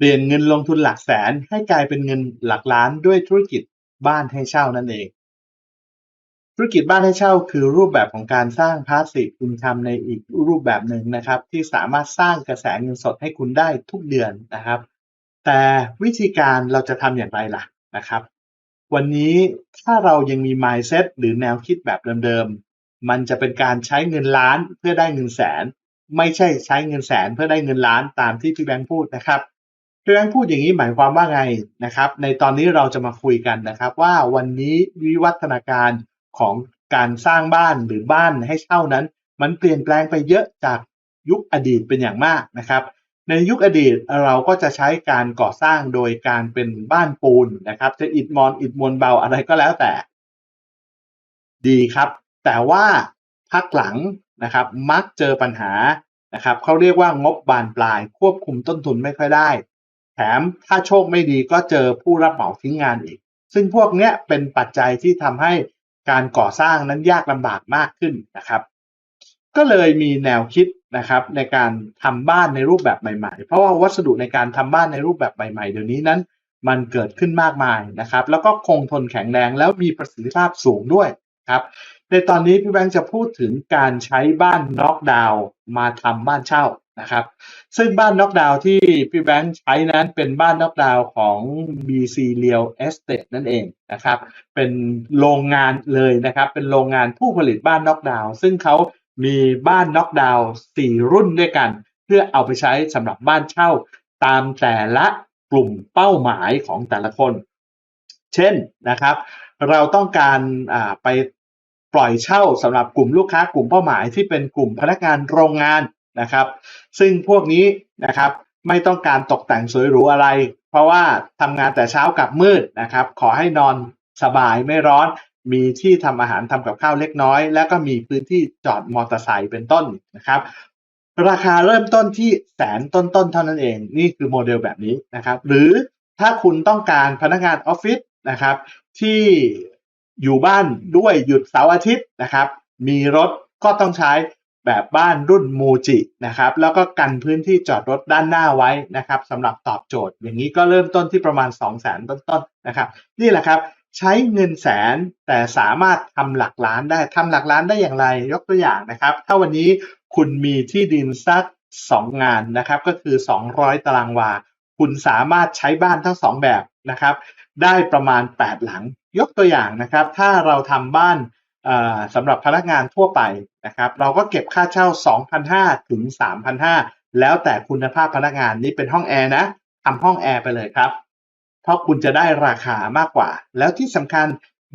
เปลี่ยนเงินลงทุนหลักแสนให้กลายเป็นเงินหลักล้านด้วยธุรกิจบ้านให้เช่านั่นเอง ธุรกิจบ้านให้เช่าคือรูปแบบของการสร้างพาสซีฟอินคัมในอีกรูปแบบหนึ่งนะครับ ที่สามารถสร้างกระแสเงินสดให้คุณได้ทุกเดือนนะครับ แต่วิธีการเราจะทำอย่างไรล่ะนะครับ วันนี้ถ้าเรายังมี mindset หรือแนวคิดแบบเดิมๆมันจะเป็นการใช้เงินล้านเพื่อได้เงินแสน ไม่ใช่ใช้เงินแสนเพื่อได้เงินล้านตามที่พี่แบงค์พูดนะครับ พี่แบงค์พูดอย่างนี้หมายความว่าไงนะครับ ในตอนนี้เราจะมาคุยกันนะครับว่าวันนี้วิวัฒนาการของการสร้างบ้านหรือบ้านให้เช่านั้น มันเปลี่ยนแปลงไปเยอะจากยุคอดีตเป็นอย่างมากนะครับ ในยุคอดีตเราก็จะใช้การก่อสร้างโดยการเป็นบ้านปูนนะครับ จะอิฐมอนอิฐมวลเบาอะไรก็แล้วแต่ ดีครับ แต่ว่าพักหลังนะครับมักเจอปัญหานะครับเขาเรียกว่างบบานปลาย ควบคุมต้นทุนไม่ค่อยได้ ถมถ้าโชคไม่ดีก็เจอผู้รับเหมาทิ้งงานอีก ซึ่งพวกเนี้ยเป็นปัจจัยที่ทำให้การก่อสร้างนั้นยากลำบากมากขึ้นนะครับ ก็เลยมีแนวคิดนะครับในการทำบ้านในรูปแบบใหม่ๆ เพราะว่าวัสดุในการทำบ้านในรูปแบบใหม่ๆ เดี๋ยวนี้นั้นมันเกิดขึ้นมากมายนะครับ แล้วก็คงทนแข็งแรงแล้วมีประสิทธิภาพสูงด้วยครับในตอนนี้พี่แบงค์จะพูดถึงการใช้บ้านน็อกดาวน์มาทำบ้านเช่า นะครับ ซึ่งบ้านน็อกดาวน์ที่พี่แบงค์ใช้นั้นเป็นบ้านน็อกดาวน์ของ BC Real Estate นั่นเองนะครับ เป็นโรงงานเลยนะครับ เป็นโรงงานผู้ผลิตบ้านน็อกดาวน์ซึ่งเขามีบ้านน็อกดาวน์สี่รุ่นด้วยกัน เพื่อเอาไปใช้สำหรับบ้านเช่าตามแต่ละกลุ่มเป้าหมายของแต่ละคน เช่นนะครับ เราต้องการไปปล่อยเช่าสำหรับกลุ่มลูกค้ากลุ่มเป้าหมายที่เป็นกลุ่มพนักงานโรงงาน นะครับ ซึ่งพวกนี้นะครับไม่ต้องการตกแต่งสวยหรูอะไร เพราะว่าทำงานแต่เช้ากับมืดนะครับ ขอให้นอนสบายไม่ร้อน มีที่ทำอาหารทำกับข้าวเล็กน้อย แล้วก็มีพื้นที่จอดมอเตอร์ไซค์เป็นต้นนะครับราคาเริ่มต้นที่แสนต้นๆเท่านั้นเอง นี่คือโมเดลแบบนี้นะครับ หรือถ้าคุณต้องการพนักงานออฟฟิศนะครับ ที่อยู่บ้านด้วยหยุดเสาร์อาทิตย์นะครับ มีรถก็ต้องใช้ แบบบ้านรุ่นมูจินะครับ แล้วก็กันพื้นที่จอดรถด้านหน้าไว้นะครับสำหรับตอบโจทย์ อย่างนี้ก็เริ่มต้นที่ประมาณ 2 0 0 0 0 0ต้นๆนะครับ นี่แหละครับใช้เงินแสนแต่สามารถทำหลักล้านได้ทำหลักล้านได้อย่างไรยกตัวอย่างนะครับ ถ้าวันนี้คุณมีที่ดินสัก2 งานนะครับ ก็คือ 200 ตารางวา คุณสามารถใช้บ้านทั้ง 2 แบบนะครับ ได้ประมาณ 8 หลัง ยกตัวอย่างนะครับ ถ้าเราทำบ้าน สำหรับพนักงานทั่วไปนะครับเราก็เก็บค่าเช่า 2,500 ถึง 3,500 แล้วแต่คุณภาพพนักงานนี่เป็นห้องแอร์นะทำห้องแอร์ไปเลยครับ เพราะคุณจะได้ราคามากกว่า แล้วที่สำคัญ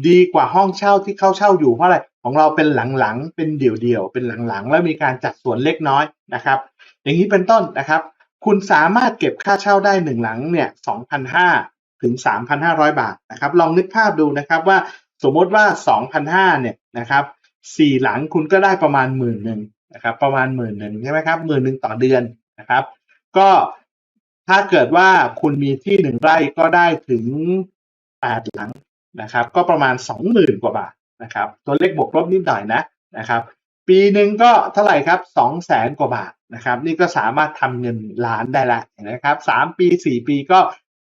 ดีกว่าห้องเช่าที่เขาเช่าอยู่เพราะอะไรของเราเป็นหลังๆ เป็นเดี่ยวๆ เป็นหลังๆ แล้วมีการจัดสวนเล็กน้อยนะครับ อย่างนี้เป็นต้นนะครับ คุณสามารถเก็บค่าเช่าได้หนึ่งหลังเนี่ย2,500 ถึง 3,500 บาทนะครับ ลองนึกภาพดูนะครับว่า สมมติว่า 2,500เนี่ยนะครับสี่หลังคุณก็ได้ประมาณหมื่นหนึ่งนะครับประมาณหมื่นหนึ่งใช่ไหมครับหมื่นหนึ่งต่อเดือนนะครับ ก็ถ้าเกิดว่าคุณมีที่หนึ่งไร่ก็ได้ถึงแปดหลังนะครับ ก็ประมาณสองหมื่นกว่าบาทนะครับ ตัวเลขบวกลบนิดหน่อยนะนะครับ ปีหนึ่งก็เท่าไหร่ครับสองแสนกว่าบาทนะครับ นี่ก็สามารถทำเงินล้านได้ละนะครับสามปีสี่ปีก็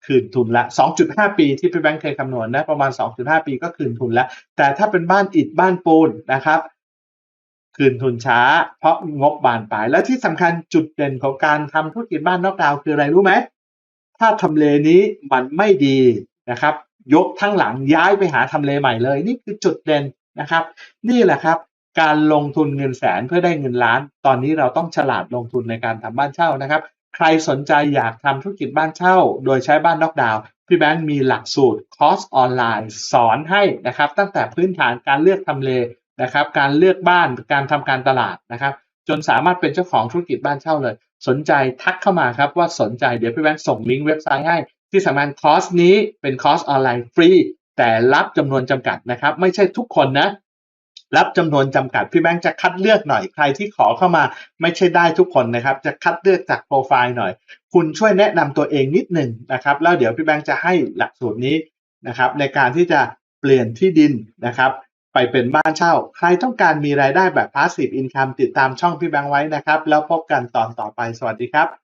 คืนทุนละ 2.5 ปีที่พี่แบงค์เคยคำนวณนะประมาณ 2.5 ปีก็คืนทุนแล้วแต่ถ้าเป็นบ้านอิฐบ้านปูนนะครับ คืนทุนช้า เพราะงบบานปลาย และที่สำคัญจุดเด่นของการทำธุรกิจบ้านนอกดาวคืออะไรรู้ไหม ถ้าทำเลนี้มันไม่ดีนะครับ ยกทั้งหลังย้ายไปหาทำเลใหม่เลย นี่คือจุดเด่นนะครับ นี่แหละครับการลงทุนเงินแสนเพื่อได้เงินล้าน ตอนนี้เราต้องฉลาดลงทุนในการทำบ้านเช่านะครับ ใครสนใจอยากทำธุรกิจบ้านเช่า โดยใช้บ้านนอกดาวพี่แบงค์มีหลักสูตรคอร์สออนไลน์สอนให้นะครับ ตั้งแต่พื้นฐานการเลือกทำเลนะครับ การเลือกบ้านการทำการตลาดนะครับ จนสามารถเป็นเจ้าของธุรกิจบ้านเช่าเลย สนใจทักเข้ามาครับว่าสนใจเดี๋ยวพี่แบงค์ส่งลิงก์เว็บไซต์ให้ ที่สำคัญคอร์สนี้เป็นคอร์สออนไลน์ฟรีแต่รับจำนวนจำกัดนะครับ ไม่ใช่ทุกคนนะ รับจำนวนจำกัดพี่แบงค์จะคัดเลือกหน่อยใครที่ขอเข้ามาไม่ใช่ได้ทุกคนนะครับ จะคัดเลือกจากโปรไฟล์หน่อย คุณช่วยแนะนำตัวเองนิดหนึ่งนะครับ แล้วเดี๋ยวพี่แบงค์จะให้หลักสูตรนี้นะครับ ในการที่จะเปลี่ยนที่ดินนะครับ ไปเป็นบ้านเช่า ใครต้องการมีรายได้แบบ passive income ติดตามช่องพี่แบงค์ไว้นะครับ แล้วพบกันตอนต่อไปสวัสดีครับ